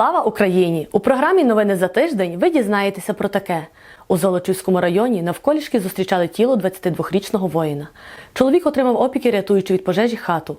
Слава Україні! У програмі Новини за тиждень ви дізнаєтеся про таке. У Золочівському районі навколішки зустрічали тіло 22-річного воїна. Чоловік отримав опіки, рятуючи від пожежі хату.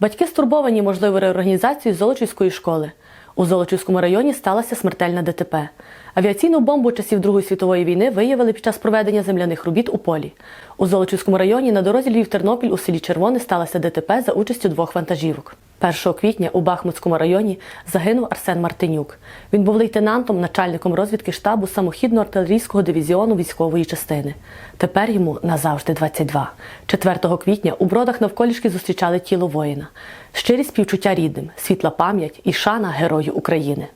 Батьки стурбовані можливою реорганізацією Золочівської школи. У Золочівському районі сталася смертельна ДТП. Авіаційну бомбу часів Другої світової війни виявили під час проведення земляних робіт у полі. У Золочівському районі на дорозі Львів-Тернопіль у селі Червоне сталося ДТП за участю двох вантажівок. 1 квітня у Бахмутському районі загинув Арсен Мартинюк. Він був лейтенантом, начальником розвідки штабу самохідно-артилерійського дивізіону військової частини. Тепер йому назавжди 22. 4 квітня у бродах навколішки зустрічали тіло воїна. Щирі співчуття рідним, світла пам'ять і шана герою України.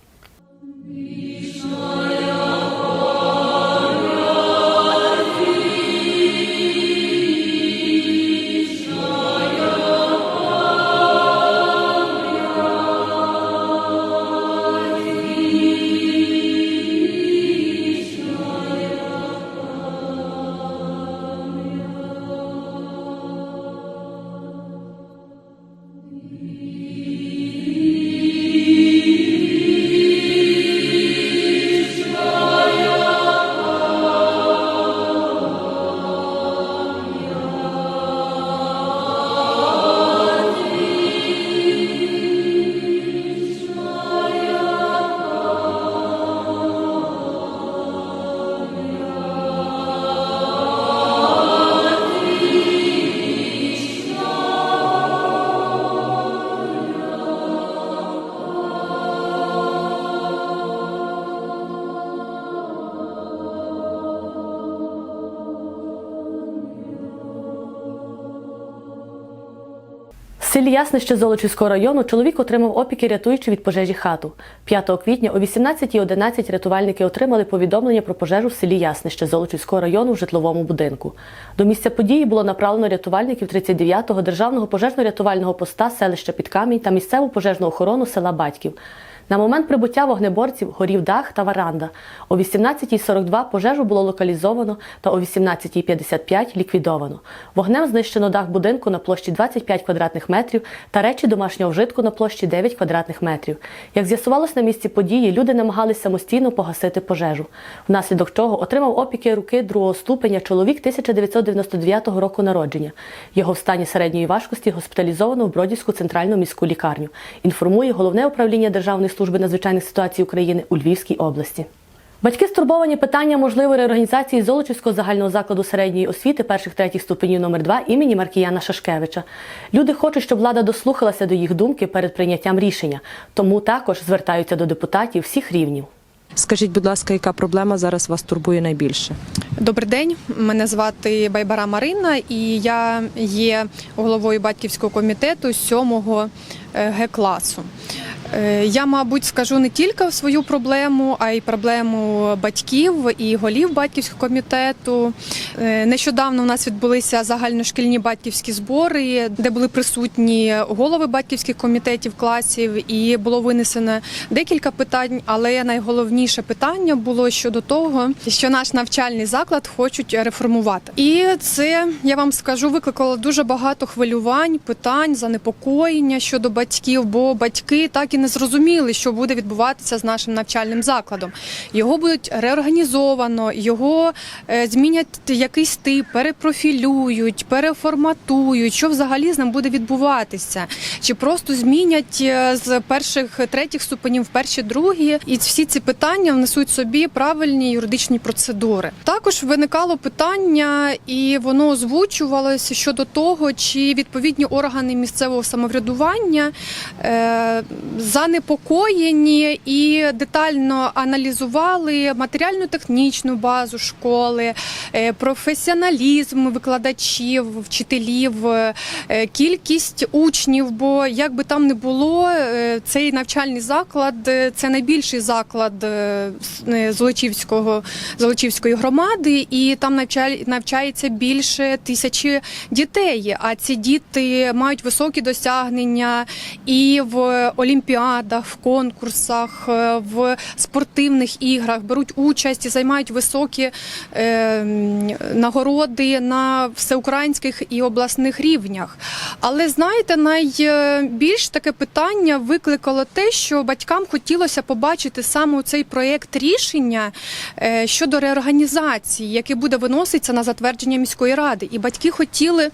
Селі Яснище Золочівського району чоловік отримав опіки, рятуючи від пожежі хату. 5 квітня о 18.11 рятувальники отримали повідомлення про пожежу в селі Яснище Золочівського району в житловому будинку. До місця події було направлено рятувальників 39-го державного пожежно-рятувального поста селища Підкамінь та місцеву пожежну охорону села Батьків. На момент прибуття вогнеборців горів дах та варанда. О 18.42 пожежу було локалізовано та о 18.55 ліквідовано. Вогнем знищено дах будинку на площі 25 квадратних метрів та речі домашнього вжитку на площі 9 квадратних метрів. Як з'ясувалось на місці події, люди намагались самостійно погасити пожежу, внаслідок чого отримав опіки руки другого ступеня чоловік 1999 року народження. Його в стані середньої важкості госпіталізовано в Бродівську центральну міську лікарню. Інформує головне управління Державної служби надзвичайних ситуацій України у Львівській області. Батьки стурбовані питання можливої реорганізації Золочівського загального закладу середньої освіти перших третіх ступенів номер 2 імені Маркіяна Шашкевича. Люди хочуть, щоб влада дослухалася до їх думки перед прийняттям рішення, тому також звертаються до депутатів всіх рівнів. Скажіть, будь ласка, яка проблема зараз вас турбує найбільше? Добрий день, мене звати Байбара Марина, і я є головою батьківського комітету 7-го Г-класу. Е, Я, мабуть, скажу не тільки свою проблему, а й проблему батьків і голів батьківського комітету. Е, Нещодавно у нас відбулися загальношкільні батьківські збори, де були присутні голови батьківських комітетів класів, і було винесено декілька питань. Але найголовніше питання було щодо того, що наш навчальний заклад хочуть реформувати. І це я вам скажу, викликало дуже багато хвилювань, питань, занепокоєння щодо батьків, бо батьки так і не зрозуміли, що буде відбуватися з нашим навчальним закладом. Його будуть реорганізовано, його е, змінять якийсь тип, перепрофілюють, переформатують. Що взагалі з ним буде відбуватися? Чи просто змінять е, з перших третіх ступенів в перші другі? І всі ці питання внесуть собі правильні юридичні процедури. Також виникало питання, і воно озвучувалося щодо того, чи відповідні органи місцевого самоврядування е, занепокоєні і детально аналізували матеріально-технічну базу школи, е, професіоналізм викладачів, вчителів, е, кількість учнів. Бо як би там не було, е, цей навчальний заклад це найбільший заклад Золочівського Золочівської громади, і там навчається більше тисячі дітей. А ці діти мають високі досягнення і в олімпіадах. Олімпіадах, в конкурсах, е, в спортивних іграх, беруть участь і займають високі е, нагороди на всеукраїнських і обласних рівнях. Але знаєте, найбільш таке питання викликало те, що батькам хотілося побачити саме цей проєкт рішення е, щодо реорганізації, який буде виноситися на затвердження міської ради. І батьки хотіли.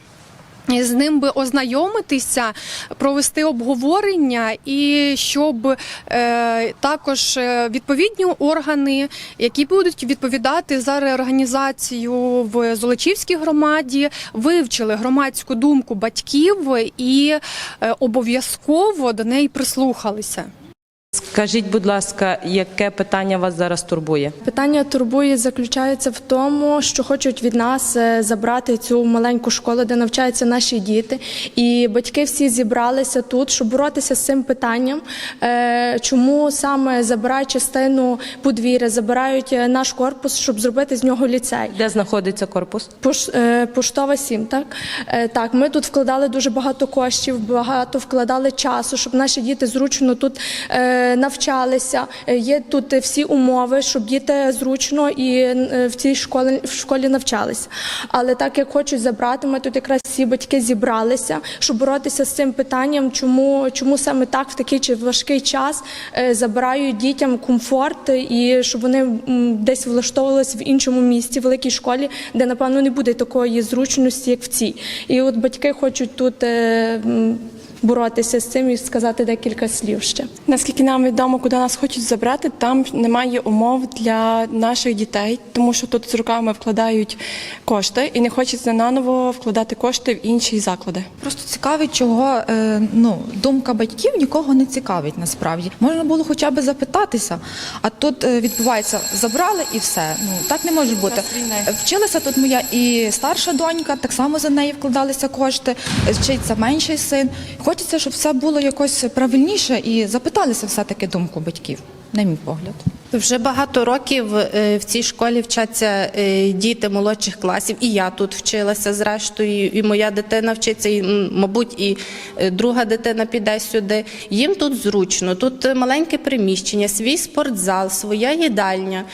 З ним би ознайомитися, провести обговорення, і щоб е, також е, відповідні органи, які будуть відповідати за реорганізацію в Золочівській громаді, вивчили громадську думку батьків і е, обов'язково до неї прислухалися. Скажіть, будь ласка, яке питання вас зараз турбує? Питання турбує заключається в тому, що хочуть від нас е, забрати цю маленьку школу, де навчаються наші діти. І батьки всі зібралися тут, щоб боротися з цим питанням. Е, Чому саме забирають частину подвір'я, забирають е, наш корпус, щоб зробити з нього ліцей? Де знаходиться корпус? Пош, поштова 7, так? Так, ми тут вкладали дуже багато коштів, багато вкладали часу, щоб наші діти зручно тут навчалися. Е, є тут всі умови, щоб діти зручно і е, в цій школі, в школі навчалися. Але так як хочуть забрати, ми тут якраз всі батьки зібралися, щоб боротися з цим питанням, чому, чому саме так в такий чи важкий час е, забирають дітям комфорт і щоб вони десь влаштовувалися в іншому місті, великій школі, де напевно не буде такої зручності, як в цій. І от батьки хочуть тут. Боротися з цим і сказати декілька слів ще. Наскільки нам відомо, куди нас хочуть забрати, там немає умов для наших дітей, тому що тут з руками вкладають кошти і не хочеться наново вкладати кошти в інші заклади. Просто цікавить, чого е, ну думка батьків нікого не цікавить насправді. Можна було хоча б запитатися. А тут е, відбувається забрали і все. Ну так не може бути. Вчилася тут моя і старша донька, так само за неї вкладалися кошти. е, Вчиться менший син. Хочеться, щоб все було якось правильніше і запиталися все-таки думку батьків, на мій погляд. Вже багато років е, в цій школі вчаться е, діти молодших класів, і я тут вчилася зрештою, і моя дитина вчиться, і, мабуть, і е, друга дитина піде сюди. Їм тут зручно, тут маленьке приміщення, свій спортзал, своя їдальня.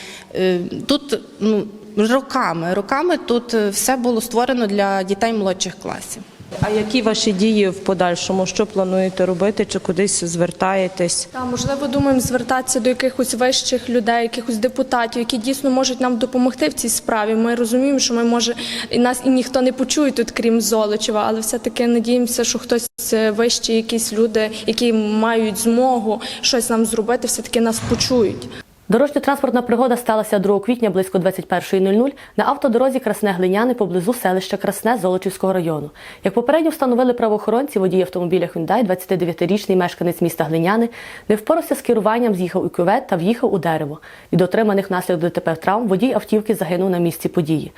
Тут ну, роками, роками тут все було створено для дітей молодших класів. А які ваші дії в подальшому? Що плануєте робити? Чи кудись звертаєтесь? Та можливо думаємо звертатися до якихось вищих людей, якихось депутатів, які дійсно можуть нам допомогти в цій справі. Ми розуміємо, що ми може і нас і ніхто не почує тут, крім Золочева, але все таки надіємося, що хтось е, вищі, якісь люди, які мають змогу щось нам зробити, все таки нас почують. Дорожньо-транспортна пригода сталася 2 квітня близько 21.00 на автодорозі Красне-Глиняни поблизу селища Красне Золочівського району. Як попередньо встановили правоохоронці, водій автомобіля Hyundai, 29-річний мешканець міста Глиняни, не впорався з керуванням, з'їхав у кювет та в'їхав у дерево. Від отриманих наслідок ДТП травм водій автівки загинув на місці події.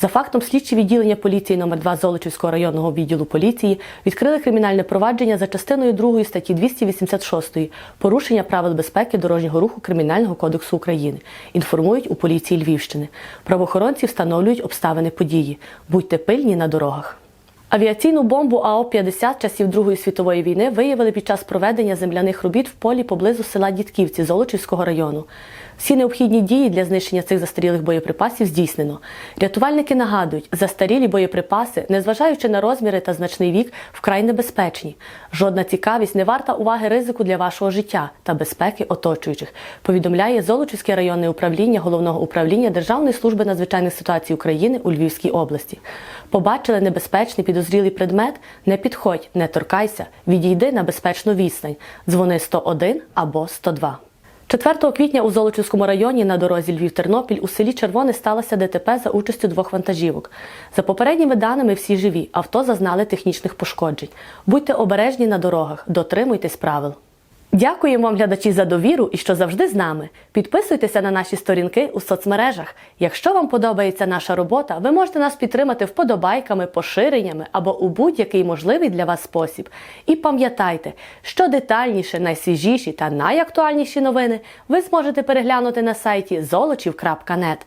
За фактом слідчі відділення поліції номер 2 Золочівського районного відділу поліції відкрили кримінальне провадження за частиною 2 статті 286 порушення правил безпеки дорожнього руху Кримінального кодексу України. Інформують у поліції Львівщини. Правоохоронці встановлюють обставини події. Будьте пильні на дорогах. Авіаційну бомбу АО-50 часів Другої світової війни виявили під час проведення земляних робіт в полі поблизу села Дідківці Золочівського району. Всі необхідні дії для знищення цих застарілих боєприпасів здійснено. Рятувальники нагадують, застарілі боєприпаси, незважаючи на розміри та значний вік, вкрай небезпечні. Жодна цікавість не варта уваги ризику для вашого життя та безпеки оточуючих, повідомляє Золочівське районне управління головного управління Державної служби надзвичайних ситуацій України у Львівській області. Побачили небезпечний підозрілий предмет? Не підходь, не торкайся, відійди на безпечну відстань. Дзвони 101 або 102. 4 квітня у Золочівському районі на дорозі Львів-Тернопіль у селі Червоне сталося ДТП за участю двох вантажівок. За попередніми даними всі живі, авто зазнали технічних пошкоджень. Будьте обережні на дорогах, дотримуйтесь правил. Дякуємо вам, глядачі, за довіру і що завжди з нами. Підписуйтеся на наші сторінки у соцмережах. Якщо вам подобається наша робота, ви можете нас підтримати вподобайками, поширеннями або у будь-який можливий для вас спосіб. І пам'ятайте, що детальніше, найсвіжіші та найактуальніші новини ви зможете переглянути на сайті золочів.нет.